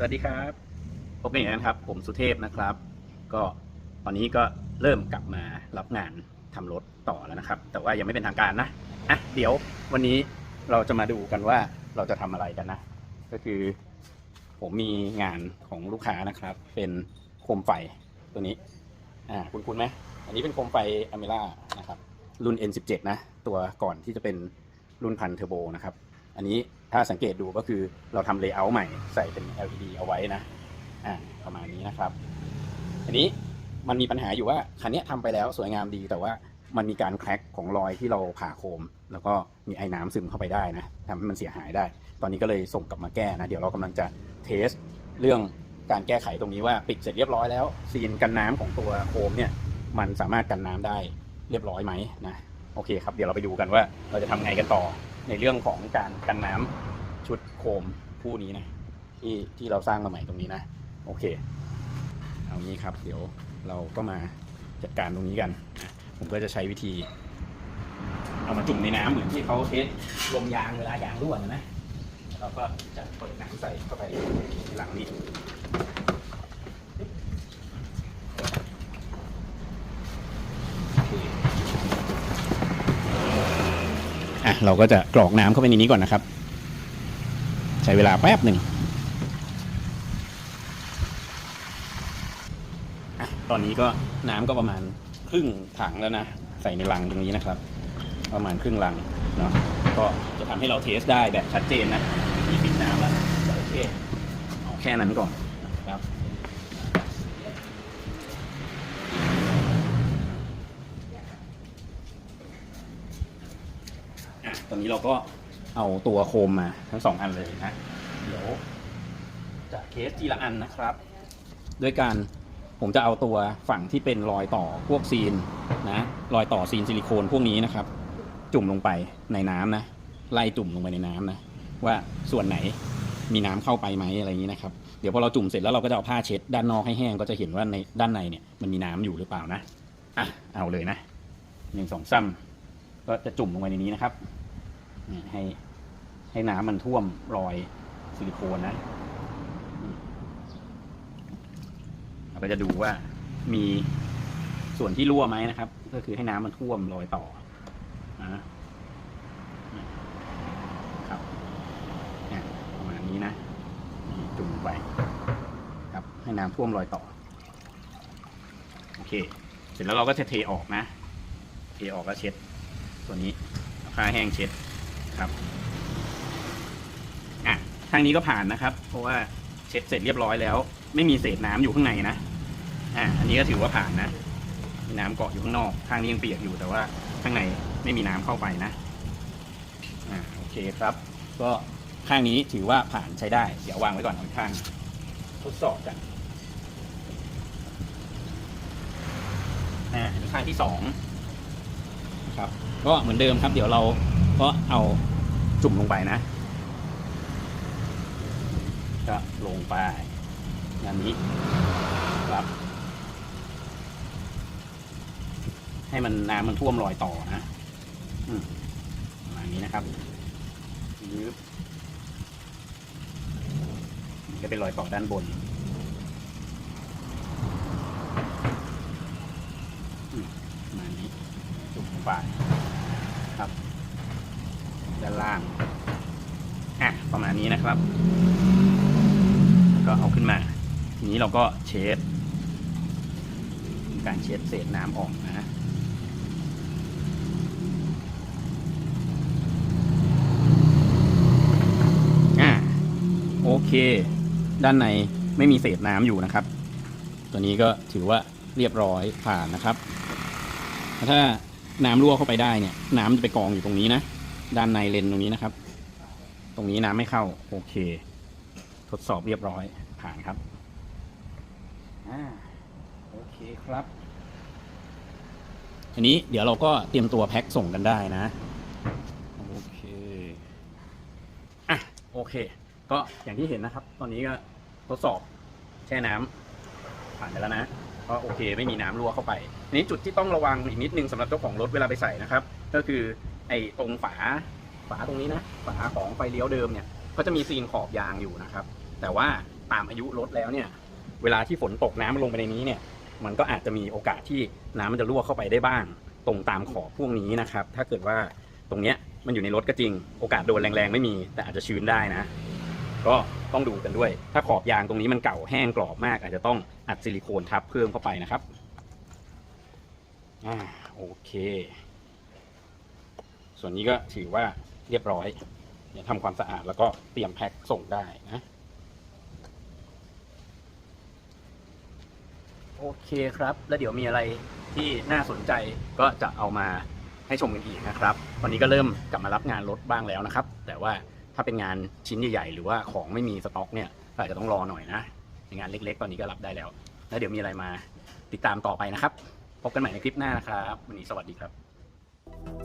สวัสดีครับพบกันอีกแล้วนะครับ ผมสุเทพนะครับ ก็ตอนนี้ก็เริ่มกลับมารับงานทำรถต่อแล้วนะครับ แต่ว่ายังไม่เป็นทางการนะอะเดี๋ยววันนี้เราจะมาดูกันว่าเราจะทำอะไรกันนะ ก็คือผมมีงานของลูกค้านะครับ เป็นโคมไฟตัวนี้อ่าคุณคุณไหมอันนี้เป็นโคมไฟอเมร่านะครับ รุ่น N17 นะ ตัวก่อนที่จะเป็นรุ่นพันเทอร์โบนะครับ อันนี้ถ้าสังเกตดูก็คือเราทำเลเยอร์ใหม่ใส่เป็น LED เอาไว้นะอ่าประมาณนี้นะครับ อันนี้มันมีปัญหาอยู่ว่าคันนี้ทำไปแล้วสวยงามดีแต่ว่ามันมีการแคร็กของรอยที่เราผ่าโคม แล้วก็มีไอ้น้ำซึมเข้าไปได้นะทำให้มันเสียหายได้ ตอนนี้ก็เลยส่งกลับมาแก้นะ เดี๋ยวเรากำลังจะเทสเรื่องการแก้ไขตรงนี้ว่าปิดเสร็จเรียบร้อยแล้ว ซีนกันน้ำของตัวโคมเนี่ยมันสามารถกันน้ำได้เรียบร้อยไหมนะโอเคครับเดี๋ยวเราไปดูกันว่าเราจะทำไงกันต่อ ในเรื่องของการกันน้ำชุดโคมคู่นี้นะที่ที่เราสร้างมาใหม่ตรงนี้นะ โอเค เอางี้ครับ เดี๋ยวเราก็มาจัดการตรงนี้กัน ผมก็จะใช้วิธี เอามาจุ่มในน้ำเหมือนที่เขาเทสลมยางเวลายางรั่วนะนะเราก็จะเปิดน้ำใส่เข้าไปหลังนี้โอเค อะเราก็จะกรอกน้ำเข้าไปในนี้ก่อนนะครับ ใช้เวลาแป๊บหนึ่งตอนนี้ก็น้ำก็ประมาณครึ่งถังแล้วนะ ใส่ในลังตรงนี้นะครับ ประมาณครึ่งลังเนาะก็จะทำให้เราเทสได้แบบชัดเจนนะมีปิดน้ำแล้วโอเคเอาแค่นั้นก่อนนะครับ อนนี้เราก็เอาตัวโคมมาทั้งสองอันเลยนะเดี๋ยวจะเทสทีละอันนะครับ ด้วยการผมจะเอาตัวฝั่งที่เป็นรอยต่อพวกซีนนะรอยต่อซีนซิลิโคนพวกนี้นะครับ จุ่มลงไปในน้ำนะไล่จุ่มลงไปในน้ำนะว่าส่วนไหนมีน้ำเข้าไปไหมอะไรอย่างนี้นะครับเดี๋ยวพอเราจุ่มเสร็จแล้วเราก็จะเอาผ้าเช็ดด้านนอกให้แห้งก็จะเห็นว่าในด้านในเนี่ยมันมีน้ำอยู่หรือเปล่านะอะเอาเลยนะหนึ่งสองซ้ำก็จะจุ่มลงไปในนี้นะครับ นี่ให้ ให้น้ำมันท่วมรอยซิลิโคนนะเราก็จะดูว่ามีส่วนที่รั่วไหมนะครับ ก็คือให้น้ำมันท่วมรอยต่อนะครับเนี่ประมาณนี้นะจุ่มไปครับ ให้น้ำท่วมรอยต่อ โอเค เสร็จแล้วเราก็จะเทออกนะ เทออกแล้วเช็ด ตัวนี้ผ้าแห้งเช็ด ครับอะทางนี้ก็ผ่านนะครับ เพราะว่าเช็ดเสร็จเรียบร้อยแล้ว ไม่มีเศษน้ำอยู่ข้างในนะอ่าอันนี้ก็ถือว่าผ่านนะมีน้ำเกาะอยู่ข้างนอกข้างนี้ยังเปียกอยู่แต่ว่าข้างในไม่มีน้ำเข้าไปนะอ่าโอเคครับ ก็ข้างนี้ถือว่าผ่านใช้ได้ เดี๋ยววางไว้ก่อนข้างทดสอบกันอ่าข้างที่สองครับ ก็เหมือนเดิมครับ เดี๋ยวเรา ก็เอาจุ่มลงไปนะก็ลงไปอันนี้ครับ ให้มันน้ำมันท่วมรอยต่อนะอืมประมาณนี้นะครับยืบจะเป็นรอยต่อด้านบนอืมประมาณนี้จุดลงไปครับ ด้านล่าง อะ ประมาณนี้นะครับก็เอาขึ้นมาทีนี้เราก็เช็ดการเช็ดเศษน้ำออกนะฮะอ่าโอเค ด้านในไม่มีเศษน้ำอยู่นะครับ ตัวนี้ก็ถือว่าเรียบร้อยผ่านนะครับ ถ้าน้ำรั่วเข้าไปได้เนี่ย น้ำจะไปกองอยู่ตรงนี้นะ ด้านในเลนตรงนี้นะครับ ตรงนี้น้ำไม่เข้า โอเค ทดสอบเรียบร้อยผ่านครับอ่าโอเคครับ อันนี้เดี๋ยวเราก็เตรียมตัวแพ็คส่งกันได้นะ โอเคอะโอเค ก็อย่างที่เห็นนะครับ ตอนนี้ก็ทดสอบแช่น้ำผ่านไปแล้วนะก็โอเคไม่มีน้ำรั่วเข้าไปทีนี้จุดที่ต้องระวังอีกนิดนึงสำหรับเจ้าของรถเวลาไปใส่นะครับ ก็คือไอ้ตรงฝา ฝาตรงนี้นะฝาของไฟเลี้ยวเดิมเนี่ยก็จะมีซีนขอบยางอยู่นะครับ แต่ว่าตามอายุรถแล้วเนี่ย เวลาที่ฝนตกน้ำมันลงไปในนี้เนี่ย มันก็อาจจะมีโอกาสที่น้ำมันจะรั่วเข้าไปได้บ้าง ตรงตามขอบพวกนี้นะครับ ถ้าเกิดว่าตรงเนี้ยมันอยู่ในรถก็จริง โอกาสโดนแรงๆไม่มี แต่อาจจะชื้นได้นะ ก็ต้องดูกันด้วย ถ้าขอบยางตรงนี้มันเก่าแห้งกรอบมาก อาจจะต้องอัดซิลิโคนทับเพิ่มเข้าไปนะครับอ่าโอเค ส่วนนี้ก็ถือว่า เรียบร้อยเดี๋ยวทำความสะอาดแล้วก็เตรียมแพ็คส่งได้นะโอเคครับ แล้วเดี๋ยวมีอะไรที่น่าสนใจก็จะเอามาให้ชมกันอีกนะครับวันนี้ก็เริ่มกลับมารับงานรถบ้างแล้วนะครับ แต่ว่าถ้าเป็นงานชิ้นใหญ่ๆ หรือว่าของไม่มีสต็อกเนี่ยอาจจะต้องรอหน่อยนะในงานเล็กๆ ตอนนี้ก็รับได้แล้ว แล้วเดี๋ยวมีอะไรมาติดตามต่อไปนะครับ พบกันใหม่ในคลิปหน้านะครับ วันนี้สวัสดีครับ